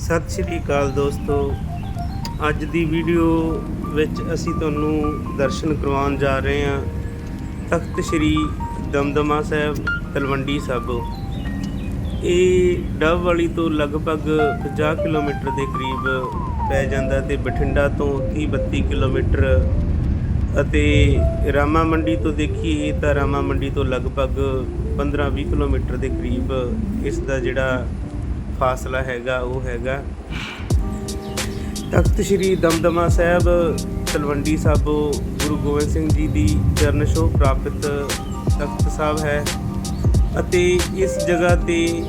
ਸਤਿ ਸ਼੍ਰੀ ਅਕਾਲ ਦੋਸਤੋ। ਅੱਜ ਦੀ ਵੀਡੀਓ ਵਿੱਚ ਅਸੀਂ ਤੁਹਾਨੂੰ ਦਰਸ਼ਨ ਕਰਵਾਉਣ ਜਾ ਰਹੇ ਹਾਂ। ਤਖਤ ਸ੍ਰੀ ਦਮਦਮਾ ਸਾਹਿਬ, ਤਲਵੰਡੀ ਸਾਬੋ। ਇਹ ਡੱਬ ਵਾਲੀ ਤੋਂ ਲਗਭਗ 50 ਕਿਲੋਮੀਟਰ ਦੇ ਕਰੀਬ ਪੈ ਜਾਂਦਾ ਤੇ ਬਠਿੰਡਾ ਤੋਂ 30 32 ਕਿਲੋਮੀਟਰ ਅਤੇ ਰਾਮਾ ਮੰਡੀ ਤੋਂ ਦੇਖੀਏ ਤਾਂ ਰਾਮਾ ਮੰਡੀ ਤੋਂ ਲਗਭਗ 15-20 ਕਿਲੋਮੀਟਰ ਦੇ ਕਰੀਬ ਇਸ ਦਾ ਜਿਹੜਾ ਫਾਸਲਾ ਹੈਗਾ, ਉਹ ਹੈਗਾ। ਤਖਤ ਸ੍ਰੀ ਦਮਦਮਾ ਸਾਹਿਬ, ਤਲਵੰਡੀ ਸਾਬੋ ਗੁਰੂ ਗੋਬਿੰਦ ਸਿੰਘ ਜੀ ਦੀ ਚਰਨ ਛੋਹ ਪ੍ਰਾਪਤ ਤਖਤ ਸਾਹਿਬ ਹੈ। ਅਤੇ ਇਸ ਜਗ੍ਹਾ ਤੇ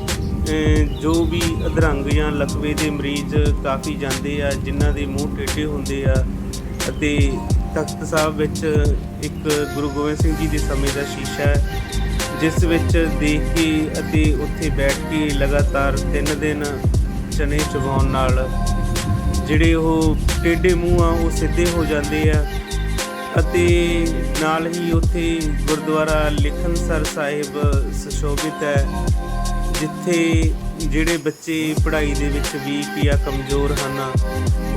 ਜੋ ਵੀ ਅਧਰੰਗ ਜਾਂ ਲਕਵੇ ਦੇ ਮਰੀਜ਼ ਕਾਫੀ ਜਾਂਦੇ ਆ, ਜਿਨ੍ਹਾਂ ਦੇ ਮੂੰਹ ਟੇਢੇ ਹੁੰਦੇ ਆ, ਅਤੇ ਤਖਤ ਸਾਹਿਬ ਵਿੱਚ ਇੱਕ ਗੁਰੂ ਗੋਬਿੰਦ ਸਿੰਘ ਜੀ ਦੇ ਸਮੇਂ ਦਾ ਸ਼ੀਸ਼ਾ ਹੈ। ਜਿਸ ਵਿੱਚ ਦੇਖ ਕੇ ਅਤੇ ਉੱਥੇ ਬੈਠ ਕੇ ਲਗਾਤਾਰ 3 ਦਿਨ ਚਨੇ ਚਬਾਉਣ ਨਾਲ ਜਿਹੜੇ ਉਹ ਟੇਢੇ ਮੂੰਹ ਆ, ਉਹ ਸਿੱਧੇ ਹੋ ਜਾਂਦੇ ਆ ਅਤੇ ਨਾਲ ਹੀ ਉੱਥੇ ਗੁਰਦੁਆਰਾ ਲਿਖਨਸਰ ਸਾਹਿਬ ਸੁਸ਼ੋਭਿਤ ਹੈ, ਜਿੱਥੇ ਜਿਹੜੇ ਬੱਚੇ ਪੜ੍ਹਾਈ ਦੇ ਵਿੱਚ ਵੀਕ ਜਾਂ ਕਮਜ਼ੋਰ ਹਨ,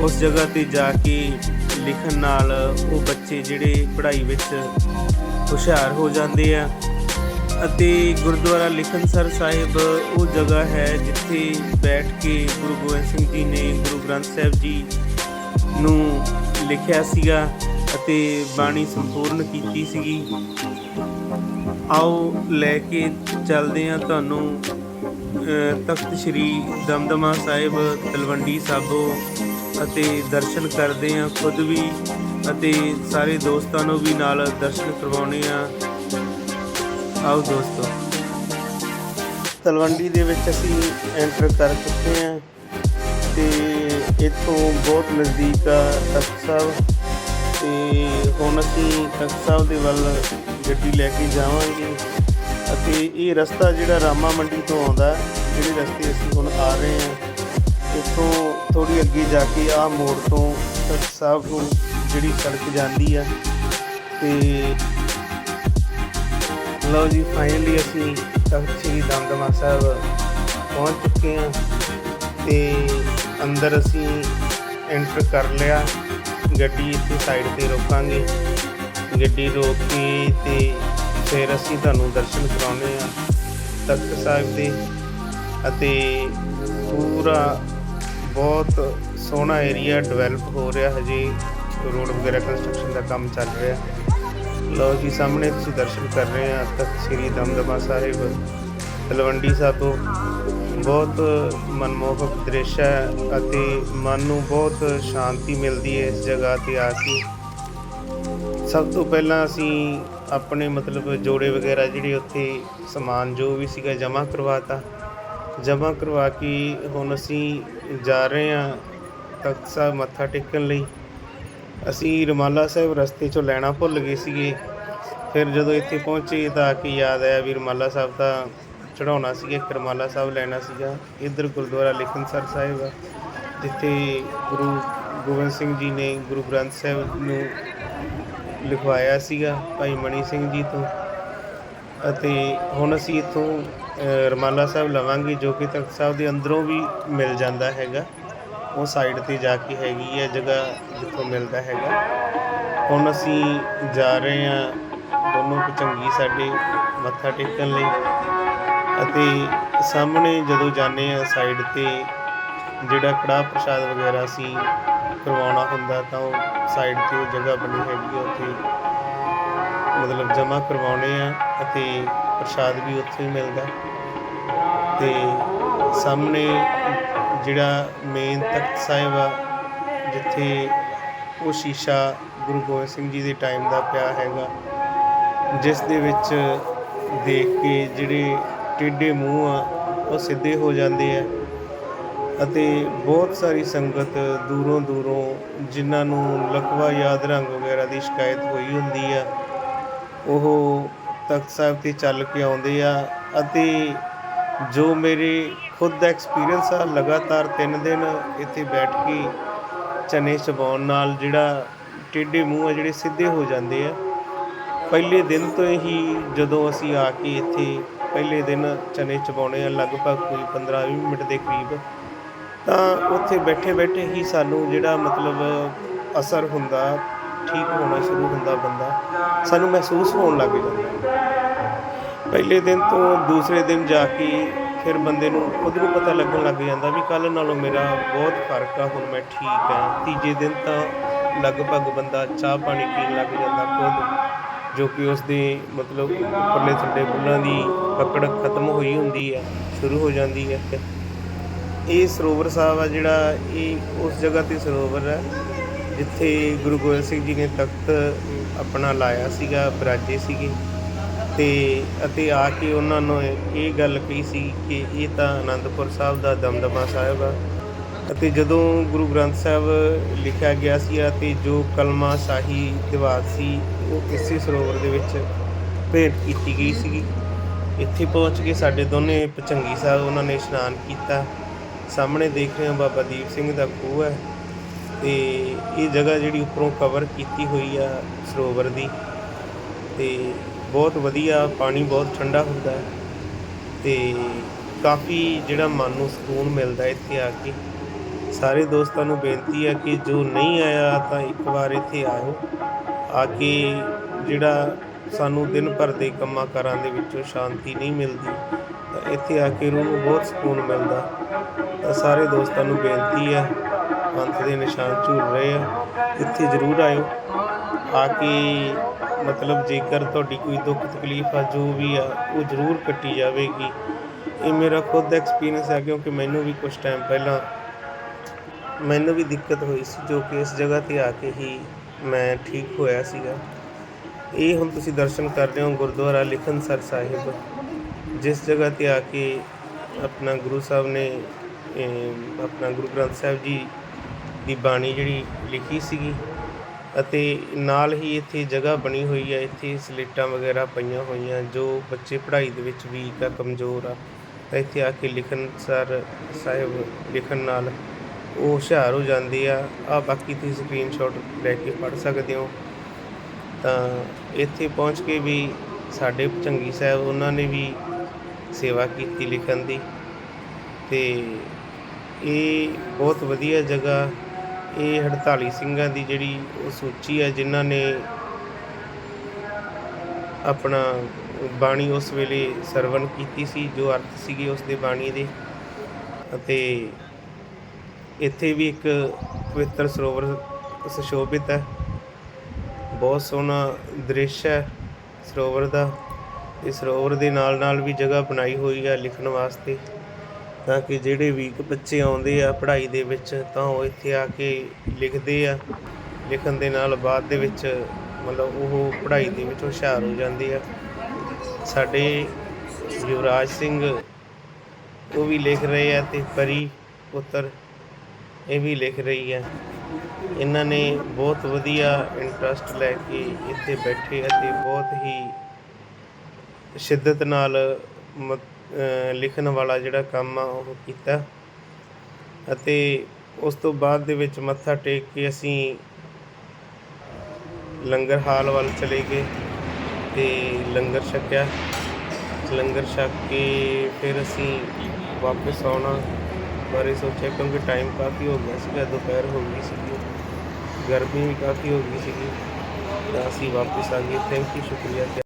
ਉਸ ਜਗ੍ਹਾ ਤੇ ਜਾ ਕੇ ਲਿਖਣ ਨਾਲ ਉਹ ਬੱਚੇ ਜਿਹੜੇ ਪੜ੍ਹਾਈ ਵਿੱਚ ਹੁਸ਼ਿਆਰ ਹੋ ਜਾਂਦੇ ਆ। ਅਤੇ ਗੁਰਦੁਆਰਾ ਲਿਖਨਸਰ ਸਾਹਿਬ ਉਹ ਜਗ੍ਹਾ ਹੈ ਜਿੱਥੇ ਬੈਠ ਕੇ ਗੁਰੂ ਗੋਬਿੰਦ ਸਿੰਘ ਜੀ ਨੇ ਗੁਰੂ ਗ੍ਰੰਥ ਸਾਹਿਬ ਜੀ ਨੂੰ ਲਿਖਿਆ ਸੀਗਾ ਅਤੇ ਬਾਣੀ ਸੰਪੂਰਨ ਕੀਤੀ ਸੀਗੀ। ਆਓ ਲੈ ਕੇ ਚੱਲਦੇ ਹਾਂ ਤੁਹਾਨੂੰ ਤਖਤ ਸ੍ਰੀ ਦਮਦਮਾ ਸਾਹਿਬ, ਤਲਵੰਡੀ ਸਾਬੋ ਅਤੇ ਦਰਸ਼ਨ ਕਰਦੇ ਹਾਂ ਖੁਦ ਵੀ ਅਤੇ ਸਾਰੇ ਦੋਸਤਾਂ ਨੂੰ ਵੀ ਨਾਲ ਦਰਸ਼ਨ ਕਰਵਾਉਣੇ ਆ ਆਓ ਦੋਸਤੋ। ਤਲਵੰਡੀ ਦੇ ਵਿੱਚ ਅਸੀਂ ਐਂਟਰ ਕਰ ਚੁੱਕੇ ਹਾਂ ਤੇ ਇੱਥੋਂ ਬਹੁਤ ਨਜ਼ਦੀਕ ਆ ਤਖਤ ਸਾਹਿਬ। ਤੇ ਹੁਣ ਅਸੀਂ ਤਖਤ ਸਾਹਿਬ ਦੇ ਵੱਲ ਗੱਡੀ ਲੈ ਕੇ ਜਾਵਾਂਗੇ ਅਤੇ ਇਹ ਰਸਤਾ ਜਿਹੜਾ ਰਾਮਾ ਮੰਡੀ ਤੋਂ ਆਉਂਦਾ, ਜਿਹੜੇ ਰਸਤੇ ਅਸੀਂ ਹੁਣ ਆ ਰਹੇ ਹਾਂ, ਇੱਥੋਂ ਥੋੜੀ ਅੱਗੇ ਜਾ ਕੇ ਆਹ ਮੋੜ ਤੋਂ ਤਖਤ ਸਾਹਿਬ ਨੂੰ ਜਿਹੜੀ ਸੜਕ ਜਾਂਦੀ ਆ। ਤੇ ਲਓ ਜੀ ਫਾਈਨਲੀ ਅਸੀਂ ਤਖਤ ਸ੍ਰੀ ਦਮਦਮਾ ਸਾਹਿਬ ਪਹੁੰਚ ਚੁੱਕੇ ਹਾਂ ਤੇ ਅੰਦਰ ਅਸੀਂ ਐਂਟਰ ਕਰ ਲਿਆ। ਗੱਡੀ ਇੱਥੇ ਸਾਈਡ ਤੇ ਰੋਕਾਂਗੇ। ਗੱਡੀ ਰੋਕ ਕੇ ਤੇ ਫਿਰ ਅਸੀਂ ਤੁਹਾਨੂੰ ਦਰਸ਼ਨ ਕਰਾਉਣੇ ਆ ਤਖਤ ਸਾਹਿਬ ਦੇ। ਅਤੇ ਪੂਰਾ ਬਹੁਤ ਸੋਹਣਾ ਏਰੀਆ ਡਿਵੈਲਪ ਹੋ ਰਿਹਾ, ਹਜੇ ਰੋਡ ਵਗੈਰਾ ਕੰਸਟਰਕਸ਼ਨ ਦਾ ਕੰਮ ਚੱਲ ਰਿਹਾ। ਲਓ ਜੀ, ਸਾਹਮਣੇ ਤੁਸੀਂ ਦਰਸ਼ਨ ਕਰ ਰਹੇ ਆ ਤਖਤ ਸ੍ਰੀ ਦਮਦਮਾ ਸਾਹਿਬ, ਤਲਵੰਡੀ ਸਾਬੋ ਬਹੁਤ ਮਨਮੋਹਕ ਦ੍ਰਿਸ਼ ਹੈ ਅਤੇ ਮਨ ਨੂੰ ਬਹੁਤ ਸ਼ਾਂਤੀ ਮਿਲਦੀ ਹੈ ਇਸ ਜਗ੍ਹਾ ਤੇ ਆ ਕੇ। ਸਭ ਤੋਂ ਪਹਿਲਾਂ ਅਸੀਂ ਆਪਣੇ ਮਤਲਬ ਜੋੜੇ ਵਗੈਰਾ ਜਿਹੜੇ ਉੱਥੇ ਸਮਾਨ ਜੋ ਵੀ ਸੀਗਾ ਜਮ੍ਹਾਂ ਕਰਵਾਤਾ। ਜਮ੍ਹਾਂ ਕਰਵਾ ਕੇ ਹੁਣ ਅਸੀਂ ਜਾ ਰਹੇ ਹਾਂ ਤਖਤ ਸਾਹਿਬ ਮੱਥਾ ਟੇਕਣ ਲਈ। ਅਸੀਂ ਰਮਾਲਾ ਸਾਹਿਬ ਰਸਤੇ 'ਚੋਂ ਲੈਣਾ ਭੁੱਲ ਗਏ ਸੀਗੇ। ਫਿਰ ਜਦੋਂ ਇੱਥੇ ਪਹੁੰਚੇ ਤਾਂ ਆ ਕੇ ਯਾਦ ਆਇਆ ਵੀ ਰਮਾਲਾ ਸਾਹਿਬ ਦਾ ਚੜਾਉਣਾ ਸੀਗਾ ਇੱਕ ਰਮਾਲਾ ਸਾਹਿਬ ਲੈਣਾ ਸੀਗਾ। ਇੱਧਰ ਗੁਰਦੁਆਰਾ ਲਿਖਨਸਰ ਸਾਹਿਬ ਆ ਜਿੱਥੇ ਗੁਰੂ ਗੋਬਿੰਦ ਸਿੰਘ ਜੀ ਨੇ ਗੁਰੂ ਗ੍ਰੰਥ ਸਾਹਿਬ ਨੂੰ ਲਿਖਵਾਇਆ ਸੀਗਾ ਭਾਈ ਮਣੀ ਸਿੰਘ ਜੀ ਤੋਂ। ਅਤੇ ਹੁਣ ਅਸੀਂ ਇੱਥੋਂ ਅ, ਰਮਾਲਾ ਸਾਹਿਬ ਲਵਾਂਗੇ ਜੋ ਕਿ ਤਖਤ ਸਾਹਿਬ ਦੇ ਅੰਦਰੋਂ ਵੀ ਮਿਲ ਜਾਂਦਾ ਹੈਗਾ। ਉਹ ਸਾਈਡ ਤੇ ਜਾ ਕੇ ਹੈਗੀ ਹੈ, ਜਗ੍ਹਾ ਜਿੱਥੋਂ ਮਿਲਦਾ ਹੈਗਾ। ਹੁਣ ਅਸੀਂ ਜਾ ਰਹੇ ਹਾਂ ਦੋਨੋਂ ਚੰਗੀ ਸਾਡੇ ਮੱਥਾ ਟੇਕਣ ਲਈ। ਅਤੇ ਸਾਹਮਣੇ ਜਦੋਂ ਜਾਂਦੇ ਆ ਸਾਈਡ ਤੇ, ਜਿਹੜਾ ਕੜਾਹ ਪ੍ਰਸ਼ਾਦ ਵਗੈਰਾ ਅਸੀਂ ਕਰਵਾਉਣਾ ਹੁੰਦਾ, ਤਾਂ ਉਹ ਸਾਈਡ ਤੇ ਉਹ ਜਗ੍ਹਾ ਬਣੀ ਹੈਗੀ ਆ ਉੱਥੇ। ਮਤਲਬ ਜਮ੍ਹਾਂ ਕਰਵਾਉਣੇ ਆ ਅਤੇ ਪ੍ਰਸ਼ਾਦ ਵੀ ਉੱਥੇ ਹੀ ਮਿਲਦਾ। ਤੇ ਸਾਹਮਣੇ ਜਿਹੜਾ ਮੇਨ ਤਖਤ ਸਾਹਿਬ ਆ, ਜਿੱਥੇ ਉਹ ਸ਼ੀਸ਼ਾ ਗੁਰੂ ਗੋਬਿੰਦ ਸਿੰਘ ਜੀ ਦੇ ਟਾਈਮ ਦਾ ਪਿਆ ਹੈਗਾ, ਜਿਸ ਦੇ ਵਿੱਚ ਦੇਖ ਕੇ ਜਿਹੜੇ ਟੇਢੇ ਮੂੰਹ ਆ, ਉਹ ਸਿੱਧੇ ਹੋ ਜਾਂਦੇ ਆ। ਅਤੇ ਬਹੁਤ ਸਾਰੀ ਸੰਗਤ ਦੂਰੋਂ ਦੂਰੋਂ ਜਿਨ੍ਹਾਂ ਨੂੰ ਲਕਵਾ ਯਾਦ ਰੰਗ ਵਗੈਰਾ ਦੀ ਸ਼ਿਕਾਇਤ ਹੋਈ ਹੁੰਦੀ ਆ, ਉਹ ਤਖਤ ਸਾਹਿਬ ਤੇ ਚੱਲ ਕੇ ਆਉਂਦੇ ਆ ਅਤੇ ਜੋ ਮੇਰੇ ਖੁਦ ਦਾ ਐਕਸਪੀਰੀਅੰਸ ਆ, ਲਗਾਤਾਰ 3 ਦਿਨ ਇੱਥੇ ਬੈਠ ਕੇ ਚਨੇ ਚਬਾਉਣ ਨਾਲ ਜਿਹੜਾ ਟੇਢੇ ਮੂੰਹ ਆ, ਜਿਹੜੇ ਸਿੱਧੇ ਹੋ ਜਾਂਦੇ ਆ। ਪਹਿਲੇ ਦਿਨ ਤੋਂ ਹੀ ਜਦੋਂ ਅਸੀਂ ਆ ਕੇ ਇੱਥੇ ਪਹਿਲੇ ਦਿਨ ਚਨੇ ਚਬਾਉਣੇ ਆ, ਲਗਭਗ ਕੋਈ 15-20 ਮਿੰਟ ਦੇ ਕਰੀਬ, ਤਾਂ ਉੱਥੇ ਬੈਠੇ ਬੈਠੇ ਹੀ ਸਾਨੂੰ ਜਿਹੜਾ ਮਤਲਬ ਅਸਰ ਹੁੰਦਾ, ਠੀਕ ਹੋਣਾ ਸ਼ੁਰੂ ਹੁੰਦਾ ਬੰਦਾ, ਸਾਨੂੰ ਮਹਿਸੂਸ ਹੋਣ ਲੱਗ ਜਾਂਦਾ। ਪਹਿਲੇ ਦਿਨ ਤੋਂ ਦੂਸਰੇ ਦਿਨ ਜਾ ਕੇ ਫਿਰ ਬੰਦੇ ਨੂੰ ਖੁਦ ਨੂੰ ਪਤਾ ਲੱਗਣ ਲੱਗ ਜਾਂਦਾ ਵੀ ਕੱਲ ਨਾਲੋਂ ਮੇਰਾ ਬਹੁਤ ਫ਼ਰਕ ਆ, ਹੁਣ ਮੈਂ ਠੀਕ ਹਾਂ ਤੀਜੇ ਦਿਨ ਤਾਂ ਲਗਭਗ ਬੰਦਾ ਚਾਹ ਪਾਣੀ ਪੀਣ ਲੱਗ ਜਾਂਦਾ ਖੁਦ, ਜੋ ਕਿ ਉਸ ਦੇ ਮਤਲਬ ਉੱਪਰਲੇ ਥੱਲੇ ਬੁੱਲਾਂ ਦੀ ਪਕੜ ਖਤਮ ਹੋਈ ਹੁੰਦੀ ਹੈ ਸ਼ੁਰੂ ਹੋ ਜਾਂਦੀ ਹੈ ਇਹ ਸਰੋਵਰ ਸਾਹਿਬ ਆ ਜਿਹੜਾ ਇਹ ਉਸ ਜਗ੍ਹਾ ਤੇ ਸਰੋਵਰ ਹੈ ਜਿੱਥੇ ਗੁਰੂ ਗੋਬਿੰਦ ਸਿੰਘ ਜੀ ਨੇ ਤਖਤ ਆਪਣਾ ਲਾਇਆ ਸੀਗਾ, ਬਰਾਜੇ ਸੀਗੇ। ਤੇ ਅਤੇ ਆ ਕੇ ਉਹਨਾਂ ਨੂੰ ਇਹ ਗੱਲ ਕਹੀ ਸੀ ਕਿ ਇਹ ਤਾਂ ਆਨੰਦਪੁਰ ਸਾਹਿਬ ਦਾ ਦਮਦਮਾ ਸਾਹਿਬ ਆ। ਅਤੇ ਜਦੋਂ ਗੁਰੂ ਗ੍ਰੰਥ ਸਾਹਿਬ ਲਿਖਿਆ ਗਿਆ ਸੀ ਅਤੇ ਜੋ ਕਲਮਾ ਸ਼ਾਹੀ ਦੀਵਾਰ ਸੀ, ਉਹ ਇਸੇ ਸਰੋਵਰ ਦੇ ਵਿੱਚ ਭੇਟ ਕੀਤੀ ਗਈ ਸੀਗੀ। ਇੱਥੇ ਪਹੁੰਚ ਕੇ ਸਾਡੇ ਦੋਨੇ ਪਚੰਗੀ ਸਾਹਿਬ ਉਹਨਾਂ ਨੇ ਇਸ਼ਨਾਨ ਕੀਤਾ। ਸਾਹਮਣੇ ਦੇਖ ਰਹੇ ਹਾਂ ਬਾਬਾ ਦੀਪ ਸਿੰਘ ਦਾ ਖੂਹ ਹੈ ਤੇ ਇਹ ਜਗ੍ਹਾ ਜਿਹੜੀ ਉੱਪਰੋਂ ਕਵਰ ਕੀਤੀ ਹੋਈ ਆ ਸਰੋਵਰ ਦੀ। ਤੇ ਬਹੁਤ ਵਧੀਆ, ਪਾਣੀ ਬਹੁਤ ਠੰਡਾ ਹੁੰਦਾ ਹੈ ਤੇ ਕਾਫੀ ਜਿਹੜਾ ਮਨ ਨੂੰ ਸਕੂਨ ਮਿਲਦਾ ਇੱਥੇ ਆ ਕੇ। ਸਾਰੇ ਦੋਸਤਾਂ ਨੂੰ ਬੇਨਤੀ ਹੈ ਕਿ ਜੋ ਨਹੀਂ ਆਇਆ ਤਾਂ ਇੱਕ ਵਾਰ ਇੱਥੇ ਆਓ ਆ ਕੇ ਜਿਹੜਾ ਸਾਨੂੰ ਦਿਨ ਭਰ ਦੇ ਕੰਮਾਂ ਕਾਰਾਂ ਦੇ ਵਿੱਚੋਂ ਸ਼ਾਂਤੀ ਨਹੀਂ ਮਿਲਦੀ, ਤਾਂ ਇੱਥੇ ਆ ਕੇ ਰੂਹ ਨੂੰ ਬਹੁਤ ਸਕੂਨ ਮਿਲਦਾ। ਤਾਂ ਸਾਰੇ ਦੋਸਤਾਂ ਨੂੰ ਬੇਨਤੀ ਹੈ, ਪੰਥ ਦੇ ਨਿਸ਼ਾਨ ਝੂਲ ਰਹੇ ਆ, ਇੱਥੇ ਜ਼ਰੂਰ ਆਇਓ। ਆ ਕੇ ਮਤਲਬ ਜੇਕਰ ਤੁਹਾਡੀ ਕੋਈ ਦੁੱਖ ਤਕਲੀਫ ਆ, ਜੋ ਵੀ ਆ, ਉਹ ਜ਼ਰੂਰ ਕੱਟੀ ਜਾਵੇਗੀ। ਇਹ ਮੇਰਾ ਖੁਦ ਦਾ ਐਕਸਪੀਰੀਅੰਸ ਹੈ, ਕਿਉਂਕਿ ਮੈਨੂੰ ਵੀ ਕੁਝ ਟਾਈਮ ਪਹਿਲਾਂ ਮੈਨੂੰ ਵੀ ਦਿੱਕਤ ਹੋਈ ਸੀ, ਜੋ ਕਿ ਇਸ ਜਗ੍ਹਾ ਤੇ ਆ ਕੇ ਹੀ ਮੈਂ ਠੀਕ ਹੋਇਆ ਸੀਗਾ। ਇਹ ਹੁਣ ਤੁਸੀਂ ਦਰਸ਼ਨ ਕਰ ਰਹੇ ਹੋ ਗੁਰਦੁਆਰਾ ਲਿਖਨਸਰ ਸਾਹਿਬ, ਜਿਸ ਜਗ੍ਹਾ ਤੇ ਆ ਕੇ ਆਪਣਾ ਗੁਰੂ ਸਾਹਿਬ ਨੇ ਆਪਣਾ ਗੁਰੂ ਗ੍ਰੰਥ ਸਾਹਿਬ ਜੀ ਦੀ ਬਾਣੀ ਜਿਹੜੀ ਲਿਖੀ ਸੀਗੀ। ਅਤੇ ਨਾਲ ਹੀ ਇੱਥੇ ਜਗ੍ਹਾ ਬਣੀ ਹੋਈ ਹੈ ਇੱਥੇ ਸਲੇਟਾਂ ਵਗੈਰਾ ਪਈਆਂ ਹੋਈਆਂ, ਜੋ ਬੱਚੇ ਪੜ੍ਹਾਈ ਦੇ ਵਿੱਚ ਵੀਕ ਆ ਕਮਜ਼ੋਰ ਆ। ਤਾਂ ਇੱਥੇ ਆ ਕੇ ਲਿਖਣ ਸਰ ਸਾਹਿਬ ਲਿਖਣ ਨਾਲ ਉਹ ਹੁਸ਼ਿਆਰ ਹੋ ਜਾਂਦੇ ਆ। ਆ ਬਾਕੀ ਤੁਸੀਂ ਸਕਰੀਨਸ਼ਾਟ ਲੈ ਕੇ ਪੜ੍ਹ ਸਕਦੇ ਹੋ। ਤਾਂ ਇੱਥੇ ਪਹੁੰਚ ਕੇ ਵੀ ਸਾਡੇ ਚੰਗੀ ਸਾਹਿਬ ਉਹਨਾਂ ਨੇ ਵੀ ਸੇਵਾ ਕੀਤੀ ਲਿਖਣ ਦੀ। ਤੇ ਇਹ ਬਹੁਤ ਵਧੀਆ ਜਗ੍ਹਾ ਇਹ 48 ਸਿੰਘਾਂ ਦੀ ਜਿਹੜੀ ਉਹ ਸੂਚੀ ਹੈ, ਜਿਨ੍ਹਾਂ ਨੇ ਆਪਣਾ ਬਾਣੀ ਉਸ ਵੇਲੇ ਸਰਵਨ ਕੀਤੀ ਸੀ, ਜੋ ਅਰਥ ਸੀਗੇ ਉਸ ਦੇ ਬਾਣੀ ਦੇ। ਅਤੇ ਇੱਥੇ ਵੀ ਇੱਕ ਪਵਿੱਤਰ ਸਰੋਵਰ ਸੁਸ਼ੋਭਿਤ ਹੈ। ਬਹੁਤ ਸੋਹਣਾ ਦ੍ਰਿਸ਼ ਹੈ ਸਰੋਵਰ ਦਾ। ਇਸ ਸਰੋਵਰ ਦੇ ਨਾਲ ਨਾਲ ਵੀ ਜਗ੍ਹਾ ਬਣਾਈ ਹੋਈ ਹੈ ਲਿਖਣ ਵਾਸਤੇ। ਤਾਂ ਕਿ ਜਿਹੜੇ ਵੀਕ ਬੱਚੇ ਆਉਂਦੇ ਆ ਪੜ੍ਹਾਈ ਦੇ ਵਿੱਚ, ਤਾਂ ਉਹ ਇੱਥੇ ਆ ਕੇ ਲਿਖਦੇ ਆ। ਲਿਖਣ ਦੇ ਨਾਲ ਬਾਅਦ ਦੇ ਵਿੱਚ ਮਤਲਬ ਉਹ ਪੜ੍ਹਾਈ ਦੇ ਵਿੱਚ ਹੁਸ਼ਿਆਰ ਹੋ ਜਾਂਦੇ ਆ। ਸਾਡੇ ਯੁਵਰਾਜ ਸਿੰਘ ਉਹ ਵੀ ਲਿਖ ਰਹੇ ਆ ਤੇ ਪਰੀ ਪੁੱਤਰ ਇਹ ਵੀ ਲਿਖ ਰਹੀ ਹੈ ਇਹਨਾਂ ਨੇ ਬਹੁਤ ਵਧੀਆ ਇੰਟਰਸਟ ਲੈ ਕੇ ਇੱਥੇ ਬੈਠੇ ਅਤੇ ਬਹੁਤ ਹੀ ਸ਼ਿੱਦਤ ਨਾਲ ਮ- ਲਿਖਣ ਵਾਲਾ ਜਿਹੜਾ ਕੰਮ ਆ, ਉਹ ਕੀਤਾ। ਅਤੇ ਉਸ ਤੋਂ ਬਾਅਦ ਦੇ ਵਿੱਚ ਮੱਥਾ ਟੇਕ ਕੇ ਅਸੀਂ ਲੰਗਰ ਹਾਲ ਵੱਲ ਚਲੇ ਗਏ ਤੇ ਲੰਗਰ ਛਕਿਆ। ਲੰਗਰ ਛਕ ਕੇ ਫਿਰ ਅਸੀਂ ਵਾਪਸ ਆਉਣਾ ਬਾਰੇ ਸੋਚਿਆ ਕਿਉਂਕਿ ਟਾਈਮ ਕਾਫੀ ਹੋ ਗਿਆ ਸੀਗਾ, ਦੁਪਹਿਰ ਹੋ ਗਈ ਸੀਗੀ। ਗਰਮੀ ਵੀ ਕਾਫੀ ਹੋ ਗਈ ਸੀਗੀ, ਤਾਂ ਅਸੀਂ ਵਾਪਸ ਆ ਗਏ। ਥੈਂਕ ਯੂ ਸ਼ੁਕਰੀਆ